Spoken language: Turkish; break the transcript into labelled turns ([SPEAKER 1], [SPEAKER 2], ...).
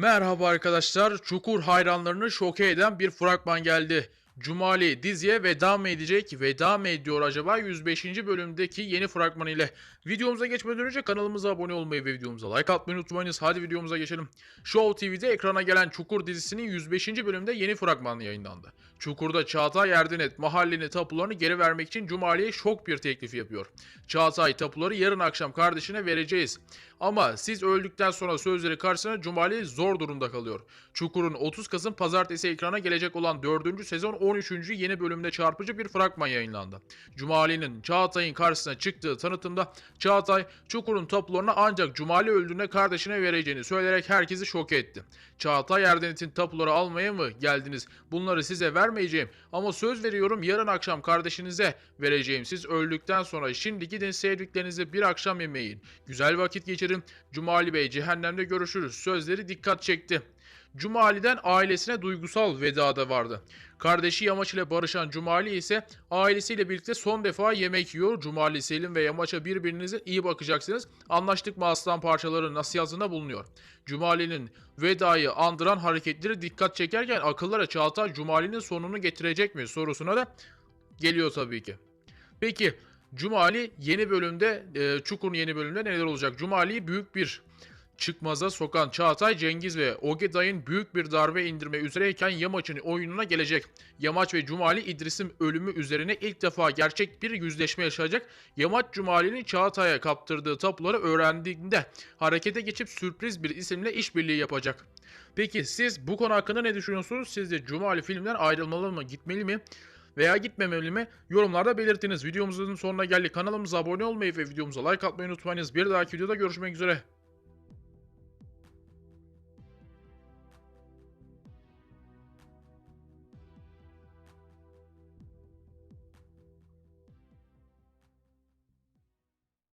[SPEAKER 1] Merhaba arkadaşlar. Çukur hayranlarını şoke eden bir fragman geldi. Cumali diziye veda mı edecek? Veda mı ediyor acaba 105. bölümdeki yeni fragman ile? Videomuza geçmeden önce kanalımıza abone olmayı ve videomuza like atmayı unutmayınız. Hadi videomuza geçelim. Show TV'de ekrana gelen Çukur dizisinin 105. bölümde yeni fragman yayınlandı. Çukur'da Çağatay Erdenet mahallenin tapularını geri vermek için Cumali'ye şok bir teklif yapıyor. Çağatay tapuları yarın akşam kardeşine vereceğiz. Ama siz öldükten sonra sözleri karşısına Cumali zor durumda kalıyor. Çukur'un 30 Kasım pazartesi ekrana gelecek olan 4. sezon 13. yeni bölümde çarpıcı bir fragman yayınlandı. Cumali'nin Çağatay'ın karşısına çıktığı tanıtımda Çağatay Çukur'un tapularını ancak Cumali öldüğünde kardeşine vereceğini söyleyerek herkesi şok etti. Çağatay Erdenet'in tapuları almaya mı geldiniz? Bunları size vermeyeceğim ama söz veriyorum yarın akşam kardeşinize vereceğim. Siz öldükten sonra şimdi gidin sevdiklerinize bir akşam yemeğin. Güzel vakit geçirin. Cumali Bey cehennemde görüşürüz. Sözleri dikkat çekti. Cumali'den ailesine duygusal veda da vardı. Kardeşi Yamaç ile barışan Cumali ise ailesiyle birlikte son defa yemek yiyor. Cumali, Selim ve Yamaç'a birbirinize iyi bakacaksınız. Anlaştık mı aslan parçaları nasihatında bulunuyor. Cumali'nin vedayı andıran hareketleri dikkat çekerken akıllara Çağatay Cumali'nin sonunu getirecek mi sorusuna da geliyor tabii ki. Peki Cumali yeni bölümde, e, Çukur'un yeni bölümünde neler olacak? Cumali'yi büyük bir çıkmaza sokan Çağatay Cengiz ve Ogeday'ın büyük bir darbe indirme üzereyken Yamaç'ın oyununa gelecek. Yamaç ve Cumali İdris'in ölümü üzerine ilk defa gerçek bir yüzleşme yaşayacak. Yamaç Cumali'nin Çağatay'a kaptırdığı tapuları öğrendiğinde harekete geçip sürpriz bir isimle işbirliği yapacak. Peki siz bu konu hakkında ne düşünüyorsunuz? Sizce Cumali filmden ayrılmalı mı, gitmeli mi? veya gitmemeli mi? Yorumlarda belirtiniz. Videomuzun sonuna geldik. Kanalımıza abone olmayı ve videomuza like atmayı unutmayınız. Bir dahaki videoda görüşmek üzere.